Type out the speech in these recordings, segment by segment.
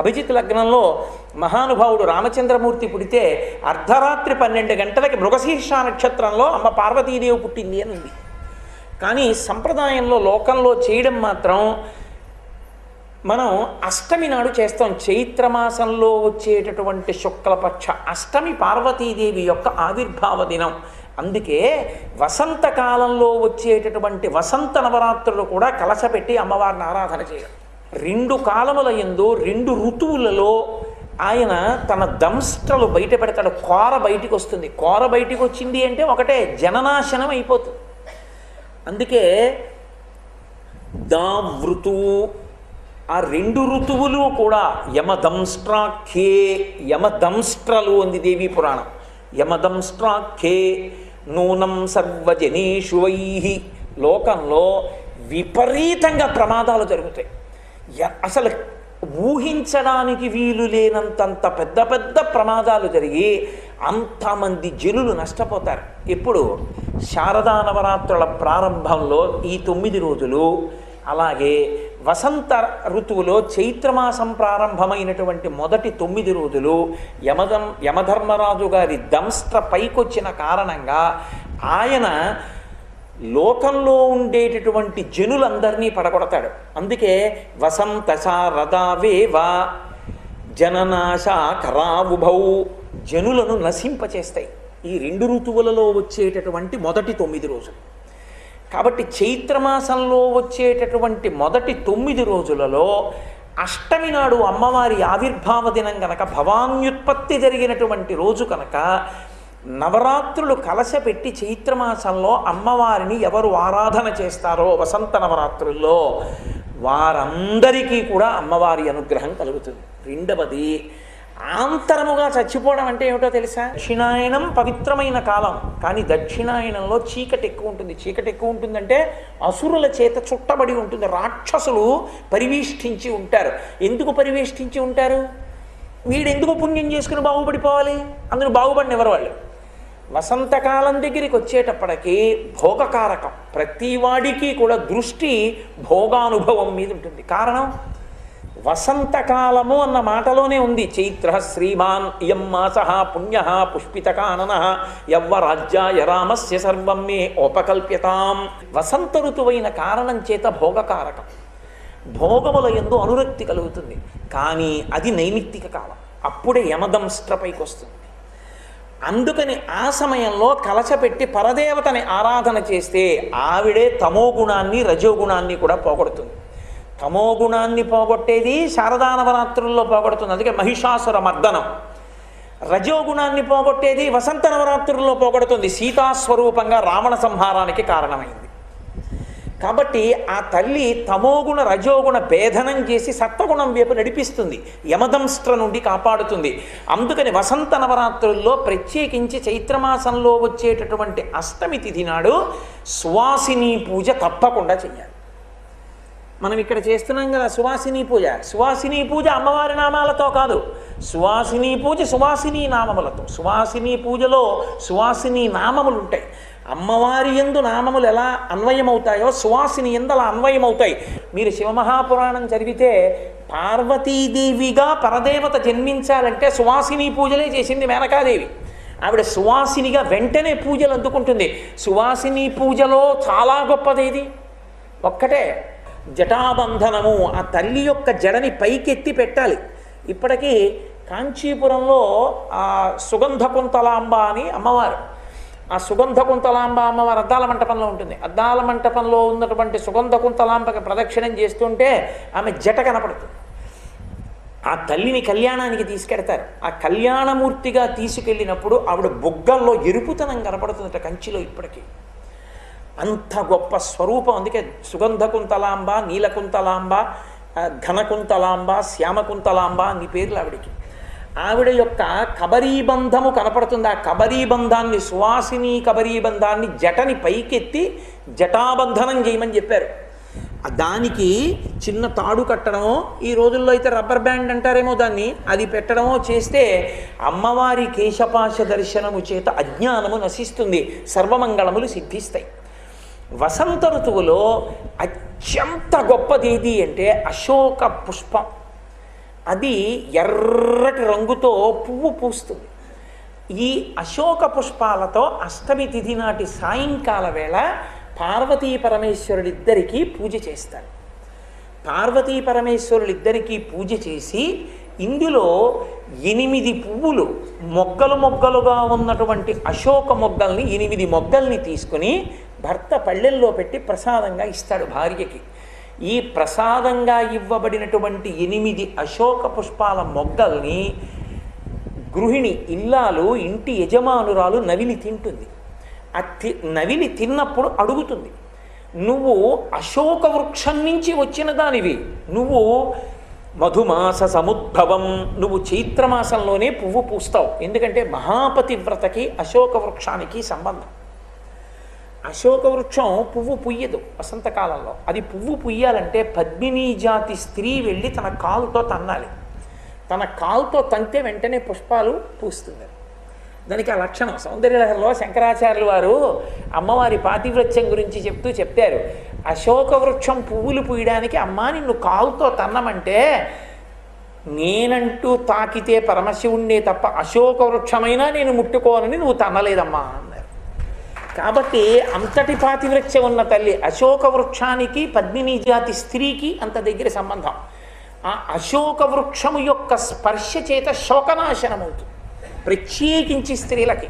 అభిజిత్ లగ్నంలో మహానుభావుడు రామచంద్రమూర్తి పుడితే అర్ధరాత్రి పన్నెండు గంటలకి మృగశీర్ష నక్షత్రంలో అమ్మ పార్వతీదేవి పుట్టింది అని ఉంది. కానీ సంప్రదాయంలో లోకంలో చేయడం మాత్రం మనం అష్టమి నాడు చేస్తాం. చైత్రమాసంలో వచ్చేటటువంటి శుక్లపక్ష అష్టమి పార్వతీదేవి యొక్క ఆవిర్భావ దినం. అందుకే వసంతకాలంలో వచ్చేటటువంటి వసంత నవరాత్రులు కూడా కలసపెట్టి అమ్మవారిని ఆరాధన చేయడం రెండు కాలముల ఎందు రెండు ఋతువులలో ఆయన తన దంస్ట్రలు బయట పెడతాడు. కోర బయటికి వస్తుంది. కోర బయటికి వచ్చింది అంటే ఒకటే జననాశనం అయిపోతుంది. అందుకే దావృతువు ఆ రెండు ఋతువులు కూడా యమదంస్ట్రాఖ్యే యమదంస్ట్రలు అంది దేవీ పురాణం. యమదంస్ట్రాఖ్యే నూనం సర్వజనీషువై లోకంలో విపరీతంగా ప్రమాదాలు జరుగుతాయి. అసలు ఊహించడానికి వీలు లేనంతంత పెద్ద పెద్ద ప్రమాదాలు జరిగి అంతమంది జనులు నష్టపోతారు. ఇప్పుడు శారదా నవరాత్రుల ప్రారంభంలో ఈ తొమ్మిది రోజులు అలాగే వసంత ఋతువులో చైత్రమాసం ప్రారంభమైనటువంటి మొదటి తొమ్మిది రోజులు యమధం యమధర్మరాజు గారి దంస్త్ర పైకొచ్చిన కారణంగా ఆయన లోకంలో ఉండేటటువంటి జనులందరినీ పడగొడతాడు. అందుకే వసంత శారదావేవ జననాశ కరావుభౌ జనులను నశింపచేస్తాయి. ఈ రెండు ఋతువులలో వచ్చేటటువంటి మొదటి తొమ్మిది రోజులు. కాబట్టి చైత్రమాసంలో వచ్చేటటువంటి మొదటి తొమ్మిది రోజులలో అష్టమి నాడు అమ్మవారి ఆవిర్భావ దినం గనక భవాన్యుత్పత్తి జరిగినటువంటి రోజు కనుక నవరాత్రులు కలశపెట్టి చైత్రమాసంలో అమ్మవారిని ఎవరు ఆరాధన చేస్తారో వసంత నవరాత్రుల్లో వారందరికీ కూడా అమ్మవారి అనుగ్రహం కలుగుతుంది. రెండవది ఆంతరముగా చచ్చిపోవడం అంటే ఏమిటో తెలుసా? దక్షిణాయనం పవిత్రమైన కాలం కానీ దక్షిణాయనంలో చీకటి ఎక్కువ ఉంటుంది. చీకటి ఎక్కువ ఉంటుందంటే అసురుల చేత చుట్టబడి ఉంటుంది. రాక్షసులు పరివేష్టించి ఉంటారు. ఎందుకు పరివేష్టించి ఉంటారు? వీడెందుకు పుణ్యం చేసుకుని బాగుపడిపోవాలి? అందులో బాగుపడిన ఎవరు వాళ్ళు? వసంతకాలం దగ్గరికి వచ్చేటప్పటికి భోగకారకం ప్రతివాడికి కూడా దృష్టి భోగానుభవం మీద ఉంటుంది. కారణం? వసంతకాలము అన్న మాటలోనే ఉంది. చైత్ర శ్రీమాన్ ఇయం మాస పుణ్య పుష్పితకానన యవ్వరాజ్యాయ రామస్య సర్వం మే ఉపకల్ప్యతాం. వసంత ఋతువైన కారణం చేత భోగకారకం. భోగముల ఎందు అనురక్తి కలుగుతుంది. కానీ అది నైమిత్తిక కాలం. అప్పుడే యమదంస్ట్రపైకి వస్తుంది అందుకని ఆ సమయంలో కలచపెట్టి పరదేవతని ఆరాధన చేస్తే ఆవిడే తమోగుణాన్ని రజోగుణాన్ని కూడా పోగొడుతుంది. తమోగుణాన్ని పోగొట్టేది శారదా నవరాత్రుల్లో పోగొడుతుంది. అందుకే మహిషాసుర మర్దనం. రజోగుణాన్ని పోగొట్టేది వసంత నవరాత్రుల్లో పోగొడుతుంది. సీతాస్వరూపంగా రావణ సంహారానికి కారణమైంది. కాబట్టి ఆ తల్లి తమోగుణ రజోగుణ భేదనం చేసి సత్వగుణం వైపు నడిపిస్తుంది యమదంస్ట్ర నుండి కాపాడుతుంది. అందుకని వసంత నవరాత్రుల్లో ప్రత్యేకించి చైత్రమాసంలో వచ్చేటటువంటి అష్టమి తిథి నాడు సువాసిని పూజ తప్పకుండా చేయాలి మనం ఇక్కడ చేస్తున్నాం కదా సువాసిని పూజ. సువాసిని పూజ అమ్మవారి నామాలతో కాదు. సువాసిని పూజ సువాసిని నామములతో. సువాసిని పూజలో సువాసిని నామములు ఉంటాయి అమ్మవారి ఎందు నామములు ఎలా అన్వయమవుతాయో సువాసిని ఎందు అలా అన్వయమవుతాయి. మీరు శివమహాపురాణం చదివితే పార్వతీదేవిగా పరదేవత జన్మించాలంటే సువాసిని పూజలే చేసింది మేనకాదేవి. ఆవిడ సువాసినిగా వెంటనే పూజలు అందుకుంటుంది. సువాసిని పూజలో చాలా గొప్పదేది? ఒక్కటే జటాబంధనము ఆ తల్లి యొక్క జడని పైకెత్తి పెట్టాలి. ఇప్పటికీ కాంచీపురంలో ఆ సుగంధ కుంతలాంబ అని అమ్మవారు ఆ సుగంధ కుంతలాంబ అమ్మవారు అద్దాల మంటపంలో ఉంటుంది. అద్దాల మంటపంలో ఉన్నటువంటి సుగంధ కుంతలాంబకి ప్రదక్షిణం చేస్తుంటే ఆమె జట కనపడుతుంది. ఆ తల్లిని కళ్యాణానికి తీసుకెడతారు. ఆ కళ్యాణమూర్తిగా తీసుకెళ్ళినప్పుడు ఆవిడ బొగ్గల్లో ఎరుపుతనం కనపడుతుందట కంచిలో ఇప్పటికీ. అంత గొప్ప స్వరూపం. అందుకే సుగంధ కుంతలాంబ నీలకుంతలాంబ ఘనకుంతలాంబ శ్యామకుంతలాంబ అన్ని పేర్లు ఆవిడికి. ఆవిడ యొక్క కబరీబంధము కనపడుతుంది. ఆ కబరీబంధాన్ని సువాసిని కబరీబంధాన్ని జటని పైకెత్తి జటాబంధనం చేయమని చెప్పారు. దానికి చిన్న తాడు కట్టడమో ఈ రోజుల్లో అయితే రబ్బర్ బ్యాండ్ అంటారేమో దాన్ని అది పెట్టడమో చేస్తే అమ్మవారి కేశపాశ దర్శనము చేత అజ్ఞానము నశిస్తుంది సర్వమంగళములు సిద్ధిస్తాయి. వసంత ఋతువులో అత్యంత గొప్పది ఏది అంటే అశోక పుష్పం. అది ఎర్రటి రంగుతో పువ్వు పూస్తుంది. ఈ అశోక పుష్పాలతో అష్టమి తిథి నాటి సాయంకాల వేళ పార్వతీ పరమేశ్వరుడిద్దరికీ పూజ చేస్తారు. పార్వతీ పరమేశ్వరులిద్దరికీ పూజ చేసి ఇందులో ఎనిమిది పువ్వులు మొగ్గలు మొగ్గలుగా ఉన్నటువంటి అశోక మొగ్గల్ని ఎనిమిది మొగ్గల్ని తీసుకుని భర్త పళ్ళెల్లో పెట్టి ప్రసాదంగా ఇస్తాడు భార్యకి. ఈ ప్రసాదంగా ఇవ్వబడినటువంటి ఎనిమిది అశోక పుష్పాల మొగ్గల్ని గృహిణి ఇల్లాలు ఇంటి యజమానురాలు నవిలి తింటుంది. ఆ తి నవిలి తిన్నప్పుడు అడుగుతుంది నువ్వు అశోక వృక్షం నుంచి వచ్చిన దానివి. నువ్వు మధుమాస సముద్భవం నువ్వు చైత్రమాసంలోనే పువ్వు పూస్తావు. ఎందుకంటే మహాపతివ్రతకి అశోక వృక్షానికి సంబంధం. అశోక వృక్షం పువ్వు పుయ్యదు వసంతకాలంలో. అది పువ్వు పుయ్యాలంటే పద్మినీ జాతి స్త్రీ వెళ్ళి తన కాలుతో తన్నాలి. తన కాలుతో తంతే వెంటనే పుష్పాలు పూస్తుంది. దానికి ఆ లక్షణం. సౌందర్యలహరిలో శంకరాచార్యులు వారు అమ్మవారి పాతివృత్యం గురించి చెప్తూ చెప్తారు అశోక వృక్షం పువ్వులు పూయడానికి అమ్మా నిన్ను కాలుతో తన్నమంటే నేనంటూ తాకితే పరమశివుణ్ణే తప్ప అశోక వృక్షమైనా నేను ముట్టుకోనని నువ్వు తన్నలేదమ్మా అన్నారు కాబట్టి అంతటి పాతివ్రత్యం ఉన్న తల్లి అశోక వృక్షానికి పద్మిని జాతి స్త్రీకి అంత దగ్గర సంబంధం. ఆ అశోక వృక్షము యొక్క స్పర్శ చేత శోకనాశనం అవుతుంది ప్రత్యేకించి స్త్రీలకి.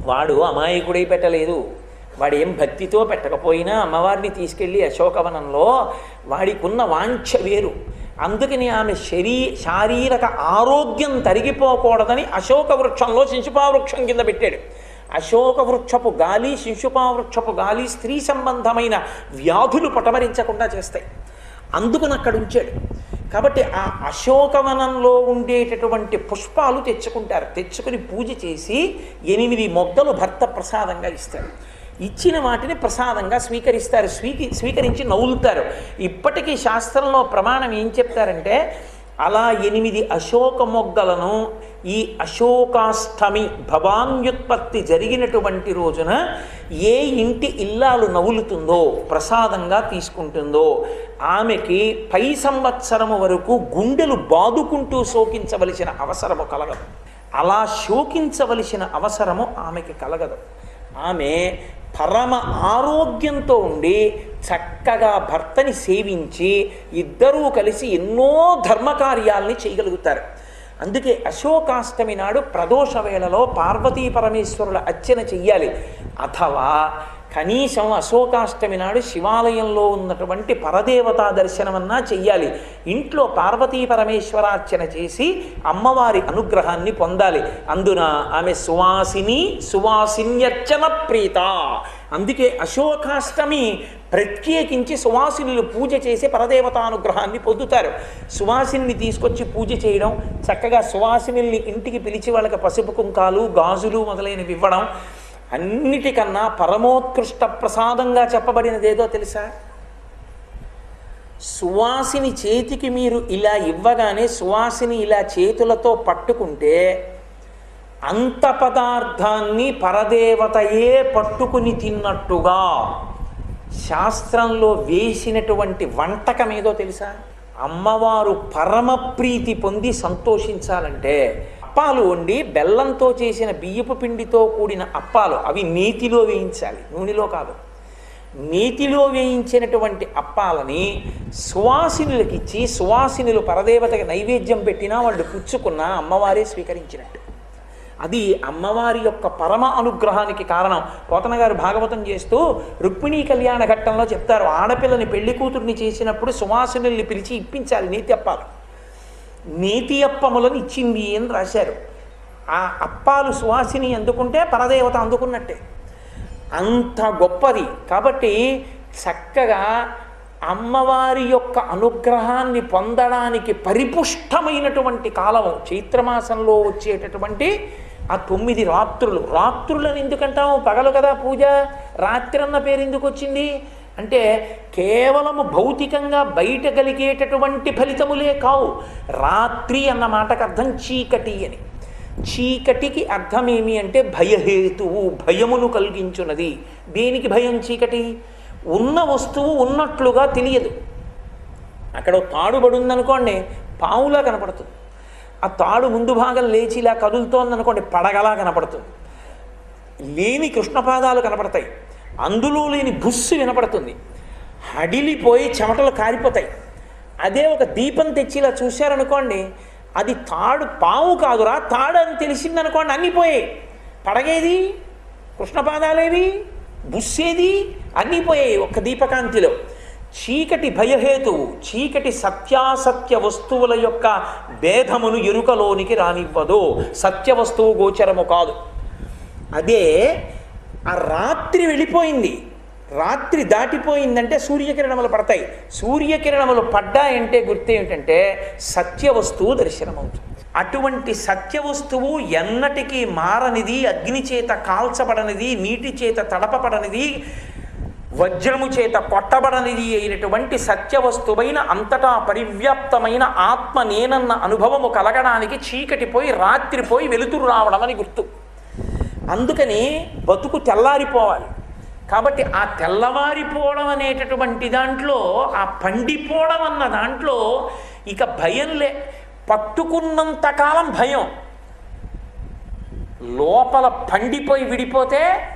వాడు అమాయకుడై పెట్టలేదు. వాడు ఏం భక్తితో పెట్టకపోయినా అమ్మవారిని తీసుకెళ్ళి అశోకవనంలో వాడికున్న వాంఛ వేరు. అందుకని ఆమె శరీ శారీరక ఆరోగ్యం తరిగిపోకూడదని అశోక వృక్షంలో శిశుపా వృక్షం కింద పెట్టాడు. అశోక వృక్షపు గాలి శిశుపా వృక్షపు గాలి స్త్రీ సంబంధమైన వ్యాధులు పటమరించకుండా చేస్తాయి. అందుకని అక్కడ ఉంచాడు. కాబట్టి ఆ అశోకవనంలో ఉండేటటువంటి పుష్పాలు తెచ్చుకుంటారు. తెచ్చుకుని పూజ చేసి ఎనిమిది మొగ్గలు భర్త ప్రసాదంగా ఇస్తారు. ఇచ్చిన వాటిని ప్రసాదంగా స్వీకరిస్తారు. స్వీకి స్వీకరించి నవ్వులుతారు. ఇప్పటికీ శాస్త్రంలో ప్రమాణం ఏం చెప్తారంటే అలా ఎనిమిది అశోక మొగ్గలను ఈ అశోకాష్టమి భవాన్యుత్పత్తి జరిగినటువంటి రోజున ఏ ఇంటి ఇల్లాలు నవ్వులుతుందో ప్రసాదంగా తీసుకుంటుందో ఆమెకి పై సంవత్సరము వరకు గుండెలు బాదుకుంటూ శోకించవలసిన అవసరము కలగదు. అలా శోకించవలసిన అవసరము ఆమెకి కలగదు. ఆమె పరమ ఆరోగ్యంతో ఉండి చక్కగా భర్తని సేవించి ఇద్దరూ కలిసి ఎన్నో ధర్మకార్యాల్ని చేయగలుగుతారు. అందుకే అశోకాష్టమి నాడు ప్రదోష వేళలో పార్వతీ పరమేశ్వరుల అర్చన చెయ్యాలి. అథవా కనీసం అశోకాష్టమి నాడు శివాలయంలో ఉన్నటువంటి పరదేవతా దర్శనమన్నా చెయ్యాలి. ఇంట్లో పార్వతీ పరమేశ్వరార్చన చేసి అమ్మవారి అనుగ్రహాన్ని పొందాలి. అందున ఆమె సువాసిని సువాసిన్యర్చన ప్రీత. అందుకే అశోకాష్టమి ప్రత్యేకించి సువాసినులు పూజ చేసి పరదేవతానుగ్రహాన్ని పొందుతారు. సువాసిని తీసుకొచ్చి పూజ చేయడం చక్కగా సువాసినుల్ని ఇంటికి పిలిచి వాళ్ళకి పసుపు కుంకాలు గాజులు మొదలైనవి ఇవ్వడం అన్నిటికన్నా పరమోత్కృష్ట ప్రసాదంగా చెప్పబడినదేదో తెలుసా? సువాసిని చేతికి మీరు ఇలా ఇవ్వగానే సువాసిని ఇలా చేతులతో పట్టుకుంటే అంత పదార్థాన్ని పరదేవతయే పట్టుకుని తిన్నట్టుగా శాస్త్రంలో వేసినటువంటి వంటకం ఏదో తెలుసా? అమ్మవారు పరమ ప్రీతి పొంది సంతోషించాలంటే అప్పాలు వండి బెల్లంతో చేసిన బియ్యపు పిండితో కూడిన అప్పాలు అవి నీతిలో వేయించాలి. నూనెలో కాదు. నీతిలో వేయించినటువంటి అప్పాలని సువాసినులకిచ్చి సువాసినులు పరదేవతకి నైవేద్యం పెట్టినా వాళ్ళు పుచ్చుకున్న అమ్మవారే స్వీకరించినట్టు. అది అమ్మవారి యొక్క పరమ అనుగ్రహానికి కారణం. పోతన గారు భాగవతం చేస్తూ రుక్మిణీ కళ్యాణ ఘట్టంలో చెప్తారు ఆడపిల్లని పెళ్ళి కూతుర్ని చేసినప్పుడు సువాసినుల్ని పిలిచి ఇప్పించాలి నీతి అప్పాలు. నేతి అప్పములను ఇచ్చింది అని రాశారు. ఆ అప్పాలు సువాసిని అందుకుంటే పరదేవత అందుకున్నట్టే. అంత గొప్పది. కాబట్టి చక్కగా అమ్మవారి యొక్క అనుగ్రహాన్ని పొందడానికి పరిపుష్టమైనటువంటి కాలము చైత్రమాసంలో వచ్చేటటువంటి ఆ తొమ్మిది రాత్రులు. రాత్రులను ఎందుకంటాము పగలు కదా పూజ. రాత్రి అన్న పేరు ఎందుకు వచ్చింది? అంటే కేవలము భౌతికంగా బయట కలిగేటటువంటి ఫలితములే కావు. రాత్రి అన్న మాటకు అర్థం చీకటి అని. చీకటికి అర్థమేమి అంటే భయహేతువు భయమును కలిగించున్నది. దేనికి భయం చీకటి? ఉన్న వస్తువు ఉన్నట్లుగా తెలియదు. అక్కడ తాడుబడుందనుకోండి పావులా కనపడుతుంది. ఆ తాడు ముందు భాగం లేచి ఇలా కదులుతోందనుకోండి పడగలా కనపడుతుంది. లేని కృష్ణపాదాలు కనపడతాయి. అందులో లేని బుస్సు వినపడుతుంది. హడిలిపోయి చెమటలు కారిపోతాయి. అదే ఒక దీపం తెచ్చి ఇలా చూశారనుకోండి అది తాడు పావు కాదురా తాడు అని తెలిసిందనుకోండి అన్నీ పోయాయి పడగేది? కృష్ణపాదాలేవి? బుస్సేది? అన్నీ పోయాయి ఒక్క దీపకాంతిలో. చీకటి భయహేతువు చీకటి సత్యాసత్య వస్తువుల యొక్క భేదమును ఎరుకలోనికి రానివ్వదు. సత్య వస్తువు గోచరము కాదు. అదే ఆ రాత్రి వెళ్ళిపోయింది. రాత్రి దాటిపోయిందంటే సూర్యకిరణములు పడతాయి. సూర్యకిరణములు పడ్డాయంటే గుర్తు ఏమిటంటే సత్య వస్తువు దర్శనమవుతుంది. అటువంటి సత్య వస్తువు ఎన్నటికీ మారనిది అగ్ని చేత కాల్చబడనిది నీటి చేత తడపబడనిది వజ్రము చేత కొట్టబడనిది అయినటువంటి సత్యవస్తువైన అంతటా పరివ్యాప్తమైన ఆత్మ నేనన్న అనుభవము కలగడానికి చీకటిపోయి రాత్రిపోయి వెలుతురు రావడం అని గుర్తు. అందుకని బతుకు తెల్లారిపోవాలి. కాబట్టి ఆ తెల్లవారిపోవడం అనేటటువంటి దాంట్లో ఆ పండిపోవడం అన్న దాంట్లో ఇక భయం లే. పట్టుకున్నంతకాలం భయం. లోపల పండిపోయి విడిపోతే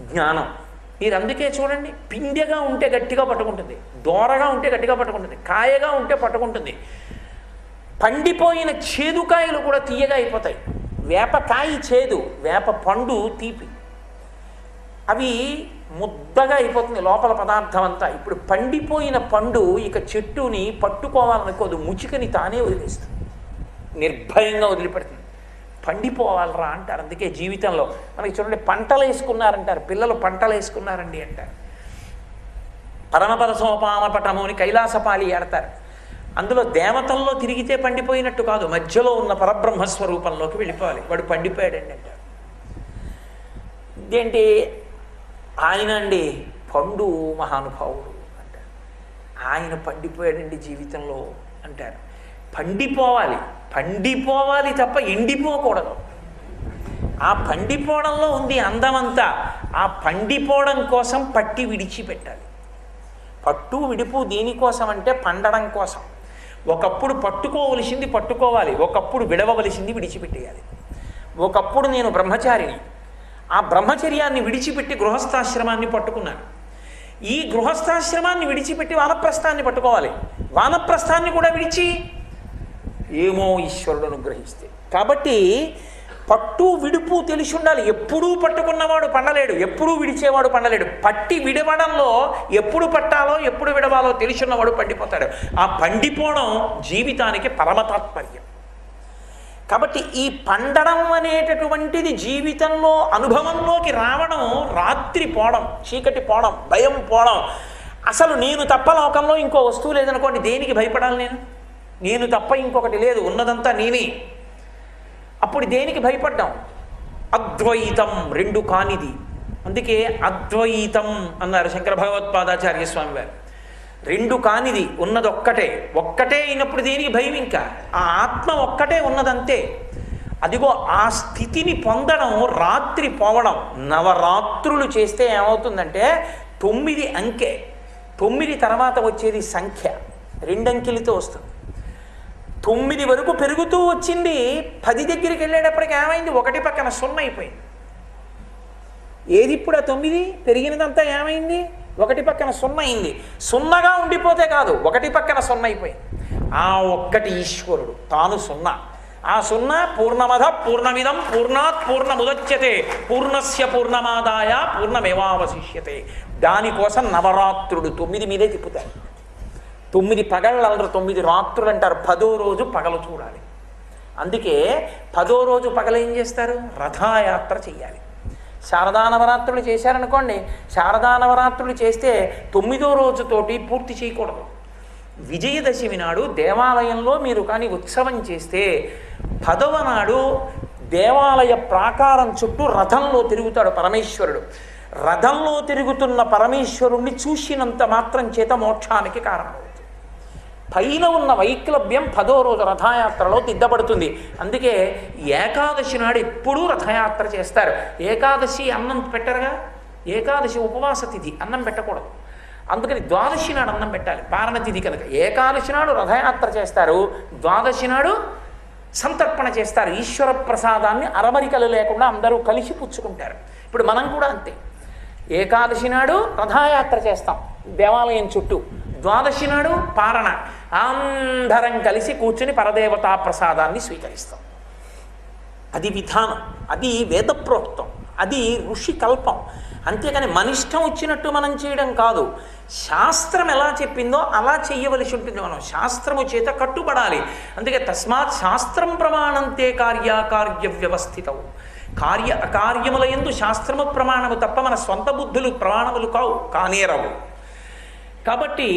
జ్ఞానం. మీరు అందుకే చూడండి పిండెగా ఉంటే గట్టిగా పట్టుకుంటుంది దోరగా ఉంటే గట్టిగా పట్టుకుంటుంది కాయగా ఉంటే పట్టుకుంటుంది. పండిపోయిన చేదుకాయలు కూడా తీయగా అయిపోతాయి. వేపకాయి చేదు వేప పండు తీపి. అవి ముద్దగా అయిపోతుంది లోపల పదార్థం అంతా ఇప్పుడు పండిపోయిన పండు ఇక చెట్టుని పట్టుకోవాలనుకోదు ముచికని తానే వదిలేస్తుంది. నిర్భయంగా వదిలిపెడుతుంది. పండిపోవాలరా అంటారు. అందుకే జీవితంలో మనకి చూడండి పంటలు వేసుకున్నారంటారు. పిల్లలు పంటలు వేసుకున్నారండి అంటారు. పరమపద సోపామపటము అని కైలాసపాలి ఆడతారు అందులో దేవతల్లో తిరిగితే పండిపోయినట్టు కాదు. మధ్యలో ఉన్న పరబ్రహ్మ స్వరూపంలోకి వెళ్ళిపోవాలి. వాడు పండిపోయాడండి అంటారు. ఇదేంటి? ఆయన అండి పండు మహానుభావుడు అంటారు. ఆయన పండిపోయాడండి జీవితంలో అంటారు. పండిపోవాలి. పండిపోవాలి తప్ప ఎండిపోకూడదు. ఆ పండిపోవడంలో ఉంది అందమంతా. ఆ పండిపోవడం కోసం పట్టి విడిచిపెట్టాలి. పట్టు విడుపు దేనికోసం అంటే పండడం కోసం. ఒకప్పుడు పట్టుకోవలసింది పట్టుకోవాలి ఒకప్పుడు విడవవలసింది విడిచిపెట్టేయాలి. ఒకప్పుడు నేను బ్రహ్మచారిని. ఆ బ్రహ్మచర్యాన్ని విడిచిపెట్టి గృహస్థాశ్రమాన్ని పట్టుకున్నాను. ఈ గృహస్థాశ్రమాన్ని విడిచిపెట్టి వానప్రస్థాన్ని పట్టుకోవాలి. వానప్రస్థాన్ని కూడా విడిచి ఏమో ఈశ్వరుడు అనుగ్రహిస్తే. కాబట్టి పట్టు విడుపు తెలిసి ఉండాలి. ఎప్పుడూ పట్టుకున్నవాడు పండలేడు. ఎప్పుడూ విడిచేవాడు పండలేడు. పట్టి విడవడంలో ఎప్పుడు పట్టాలో ఎప్పుడు విడవాలో తెలిసిన్నవాడు పండిపోతాడు. ఆ పండిపోవడం జీవితానికి పరమతాత్పర్యం. కాబట్టి ఈ పండడం అనేటటువంటిది జీవితంలో అనుభవంలోకి రావడం రాత్రి పోవడం చీకటి పోవడం భయం పోవడం. అసలు నేను తప్ప లోకంలో ఇంకో వస్తువు లేదనుకోండి దేనికి భయపడాలి నేను? నేను తప్ప ఇంకొకటి లేదు. ఉన్నదంతా నేనే అప్పుడు దేనికి భయపడ్డాం? అద్వైతం రెండు కానిది. అందుకే అద్వైతం అన్నారు శంకర భగవత్పాదాచార్య స్వామి వారు రెండు కానిది ఉన్నది ఒక్కటే ఒక్కటే అయినప్పుడు దేనికి భయం ఇంకా? ఆ ఆత్మ ఒక్కటే ఉన్నదంతే. అదిగో ఆ స్థితిని పొందడం రాత్రి పోవడం నవరాత్రులు చేస్తే ఏమవుతుందంటే తొమ్మిది అంకె. తొమ్మిది తర్వాత వచ్చేది సంఖ్య. రెండంకెలతో వస్తుంది. తొమ్మిది వరకు పెరుగుతూ వచ్చింది. పది దగ్గరికి వెళ్ళేటప్పటికి ఏమైంది? ఒకటి పక్కన సున్న అయిపోయింది. ఏది ఇప్పుడు ఆ తొమ్మిది? పెరిగినదంతా ఏమైంది? ఒకటి పక్కన సున్న అయింది. సున్నగా ఉండిపోతే కాదు ఒకటి పక్కన సున్న అయిపోయింది. ఆ ఒక్కటి ఈశ్వరుడు తాను సున్నా. ఆ సున్నా పూర్ణమధ పూర్ణమిదం పూర్ణాత్ పూర్ణముదచ్యతే. పూర్ణస్య పూర్ణమాదాయ పూర్ణమేవావశిష్యతే. దానికోసం నవరాత్రుడు తొమ్మిది మీదే తిప్పుతారు తొమ్మిది పగళ్ళు అలరు తొమ్మిది రాత్రులు అంటారు. పదో రోజు పగలు చూడాలి. అందుకే పదో రోజు పగలు ఏం చేస్తారు? రథయాత్ర చేయాలి. శారదా నవరాత్రులు చేశారనుకోండి శారదా నవరాత్రులు చేస్తే తొమ్మిదో రోజుతోటి పూర్తి చేయకూడదు. విజయదశమి నాడు దేవాలయంలో మీరు కానీ ఉత్సవం చేస్తే పదవ నాడు దేవాలయ ప్రాకారం చుట్టూ రథంలో తిరుగుతాడు పరమేశ్వరుడు. రథంలో తిరుగుతున్న పరమేశ్వరుణ్ణి చూసినంత మాత్రం చేత మోక్షానికి కారణం. పైన ఉన్న వైక్లభ్యం పదో రోజు రథయాత్రలో దిద్దపడుతుంది అందుకే ఏకాదశి నాడు ఎప్పుడూ రథయాత్ర చేస్తారు. ఏకాదశి అన్నం పెట్టరుగా? ఏకాదశి ఉపవాస తిథి అన్నం పెట్టకూడదు. అందుకని ద్వాదశి నాడు అన్నం పెట్టాలి పారణ తిథి కనుక. ఏకాదశి నాడు రథయాత్ర చేస్తారు ద్వాదశి నాడు సంతర్పణ చేస్తారు. ఈశ్వర ప్రసాదాన్ని అరమరికలు లేకుండా అందరూ కలిసి పుచ్చుకుంటారు. ఇప్పుడు మనం కూడా అంతే. ఏకాదశి నాడు రథయాత్ర చేస్తాం దేవాలయం చుట్టూ. ద్వాదశి నాడు పారణ. అందరం కలిసి కూర్చుని పరదేవతా ప్రసాదాన్ని స్వీకరిస్తాం. అది విధానం అది వేదప్రోక్తం అది ఋషి కల్పం. అంతేకాని మనిష్టం వచ్చినట్టు మనం చేయడం కాదు. శాస్త్రం ఎలా చెప్పిందో అలా చెయ్యవలసి ఉంటుంది మనం. శాస్త్రము చేత కట్టుబడాలి. అందుకే తస్మాత్ శాస్త్రం ప్రమాణంతే కార్యాకార్య వ్యవస్థితం కార్య అకార్యముల ఎందు శాస్త్రము ప్రమాణము తప్ప మన స్వంత బుద్ధులు ప్రమాణములు కావు కానేరవు. కాబట్టి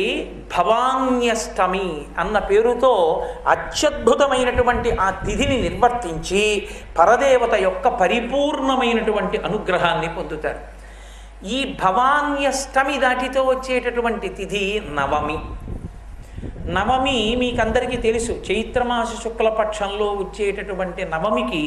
భవాన్యష్టమి అన్న పేరుతో అత్యద్భుతమైనటువంటి ఆ తిథిని నిర్వర్తించి పరదేవత యొక్క పరిపూర్ణమైనటువంటి అనుగ్రహాన్ని పొందుతారు. ఈ భవాన్యష్టమి దాటితో వచ్చేటటువంటి తిథి నవమి. నవమి మీకందరికీ తెలుసు చైత్రమాస శుక్లపక్షంలో వచ్చేటటువంటి నవమికి